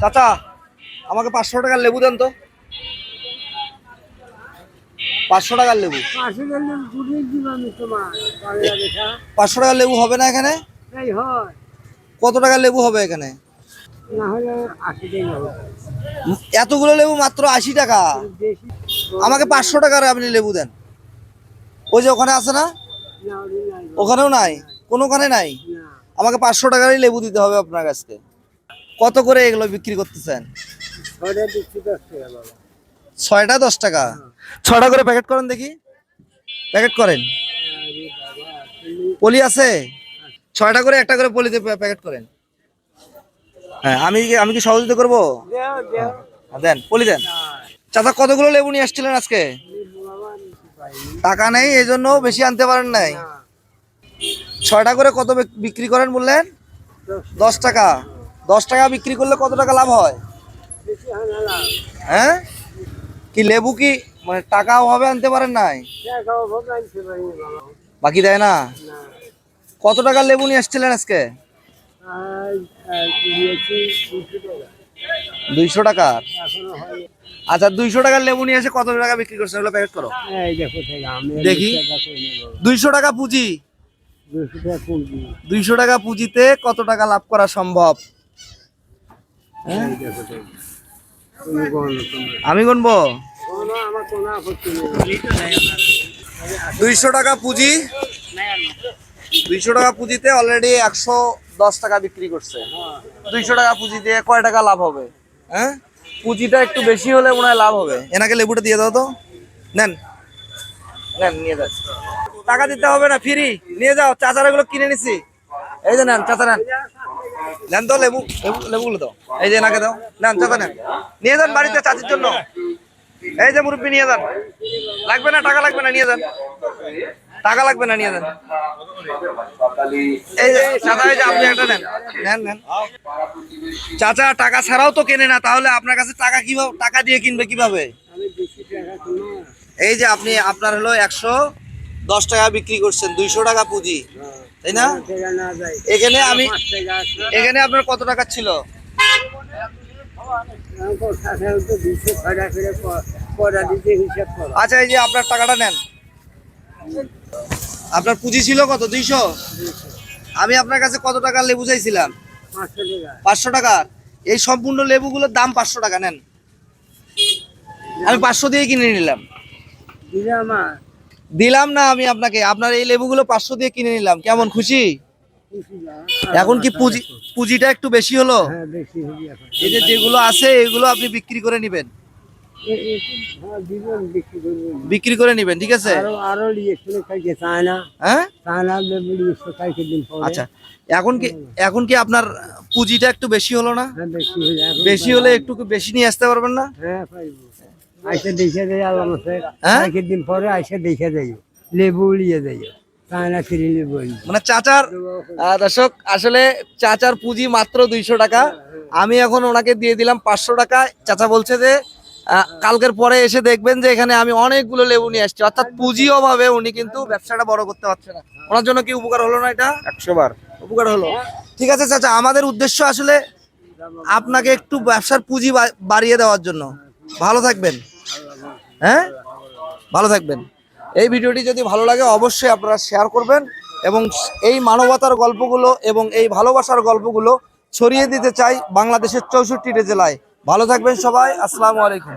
চাচা আমাকে পাঁচশো টাকার লেবু দেন তো। পাঁচশো টাকার লেবু। পাঁচশো টাকার লেবু হবে না এখানে? হয়। কত টাকার লেবু হবে এখানে? এতগুলো লেবু মাত্র আশি টাকা। আমাকে পাঁচশো টাকার আপনি লেবু দেন। ওই যে ওখানে আছে না? ওখানেও নাই? কোনোখানে নাই? আমাকে পাঁচশো টাকারই লেবু দিতে হবে আপনার কাছকে কত করে এগুলো বিক্রি করতেছেন? ছয়টা দশ টাকা ছয়টা টাকা? ছয়টা করে প্যাকেট করেন দেখি। প্যাকেট করেন। পলি আছে? ছয়টা করে একটা করে পলিতে প্যাকেট করেন। হ্যাঁ আমি কি আমি কি সহযোগিতা করব? হ্যাঁ, দেন পলি দেন। চাচা কতগুলো লেবু নিয়ে আসছিলেন আজকে? টাকা নেই এই জন্য বেশি আনতে পারেন নাই। ছয়টা করে কত বিক্রি করেন বললেন? দশ টাকা। দশ টাকা বিক্রি করলে কত টাকা লাভ হয়? হয়? কি লেবু কি? মানে টাকা অভাবে আনতে পারেন নাই? টাকা বাকি দেয় না? কত টাকার লেবু নিয়ে আসছিলেন আজকে? টাকা দুইশো টাকার আচ্ছা দুইশো টাকার লেবু নিয়ে এসে কত টাকা বিক্রি করছে ওগুলো প্যাকেট করো। দেখো। টাকা দুইশো টাকা পুঁজি। টাকা দুইশো টাকা পুঁজিতে কত টাকা লাভ করা সম্ভব? আমি গুনবো? দুইশো টাকা পুঁজি। দুইশো টাকা পুঁজিতে অলরেডি একশো দশ টাকা বিক্রি করছে। দুইশো টাকা পুঁজি দিয়ে কয় টাকা লাভ হবে? হ্যাঁ? পুঁজিটা একটু বেশি হলে মনে হয় লাভ হবে। এনাকে লেবুটা দিয়ে দাও তো। নেন। নেন, নিয়ে যান। টাকা দিতে হবে না ফ্রি নিয়ে যাও, চাচারা এগুলো কিনে নিছি। এই যে নেন, চাচা নেন। নেন তো লেবু লেবু, লেবুগুলো দাও। এই যে এনাকে দাও। নেন চাচা নেন। নিয়ে যান বাড়িতে চাচির জন্য। এই যে মুরব্বী, নিয়ে যান। লাগবে না? টাকা লাগবে না? নিয়ে যান। টাকা লাগবে না? নিয়ে যান। এই যে, চাচা, এই যে আপনি একটা নেন। নেন নেন। চাচা, টাকা ছাড়াও তো কেনে না। তাহলে আপনার কাছে টাকা কীভাবে, টাকা দিয়ে কিনবে কীভাবে? এই যে আপনি, আপনার হলো একশো দশ টাকা বিক্রি করছেন, দুইশো টাকা পুঁজি। তাই না? এখানে আমি এখানে আপনার কত টাকা ছিল? আচ্ছা এই যে আপনার টাকাটা নেন। আপনার পুঁজি ছিল কত? দুইশো? আমি আপনার কাছে কত টাকা লেবু চাইছিলাম? পাঁচশো টাকা। এই সম্পূর্ণ লেবুগুলোর দাম পাঁচশো টাকা নেন। আমি পাঁচশো দিয়ে কিনে নিলাম। আমার দিলাম না আমি আপনাকে। আপনার এই লেবুগুলো পাঁচশো দিয়ে কিনে নিলাম। কেমন খুশি? এখন কি পুঁজি পুঁজিটা একটু বেশি হলো? হ্যাঁ এই যে যেগুলো আছে এগুলো আপনি বিক্রি করে নেবেন। হ্যাঁ বিক্রি করে নেবেন। ঠিক আছে? হ্যাঁ? আচ্ছা এখন কি এখন কি আপনার পুঁজিটা একটু বেশি হলো না? বেশি হলে একটু বেশি নিয়ে আসতে পারবেন না? আইসে দেখে দেয় আল্লাহ মাসে হ্যাঁ? কয়েক দিন পরে আইসে দেখে দেয় লেবু লিয়ে মানে চাচার দর্শক আসলে চাচার পুঁজি মাত্র দুইশো টাকা। আমি এখন ওনাকে দিয়ে দিলাম পাঁচশো টাকা। চাচা বলছে যে কালকের পরে এসে দেখবেন যে এখানে আমি অনেকগুলো লেবু নিয়ে আসছি। অর্থাৎ পুঁজি অভাবে উনি কিন্তু ব্যবসাটা বড় করতে পারছে না। ওনার জন্য কি উপকার হলো না এটা? একশো বার। উপকার হলো। ঠিক আছে চাচা আমাদের উদ্দেশ্য আসলে আপনাকে একটু ব্যবসার পুঁজি বা- বাড়িয়ে দেওয়ার জন্য। ভালো থাকবেন। হ্যাঁ? ভালো থাকবেন। এই ভিডিওটি যদি ভালো লাগে, অবশ্যই আপনারা শেয়ার করবেন এবং এই মানবতার গল্পগুলো এবং এই ভালোবাসার গল্পগুলো ছড়িয়ে দিতে চাই বাংলাদেশের চৌষট্টিটা জেলায়। ভালো থাকবেন সবাই, আসসালামু আলাইকুম।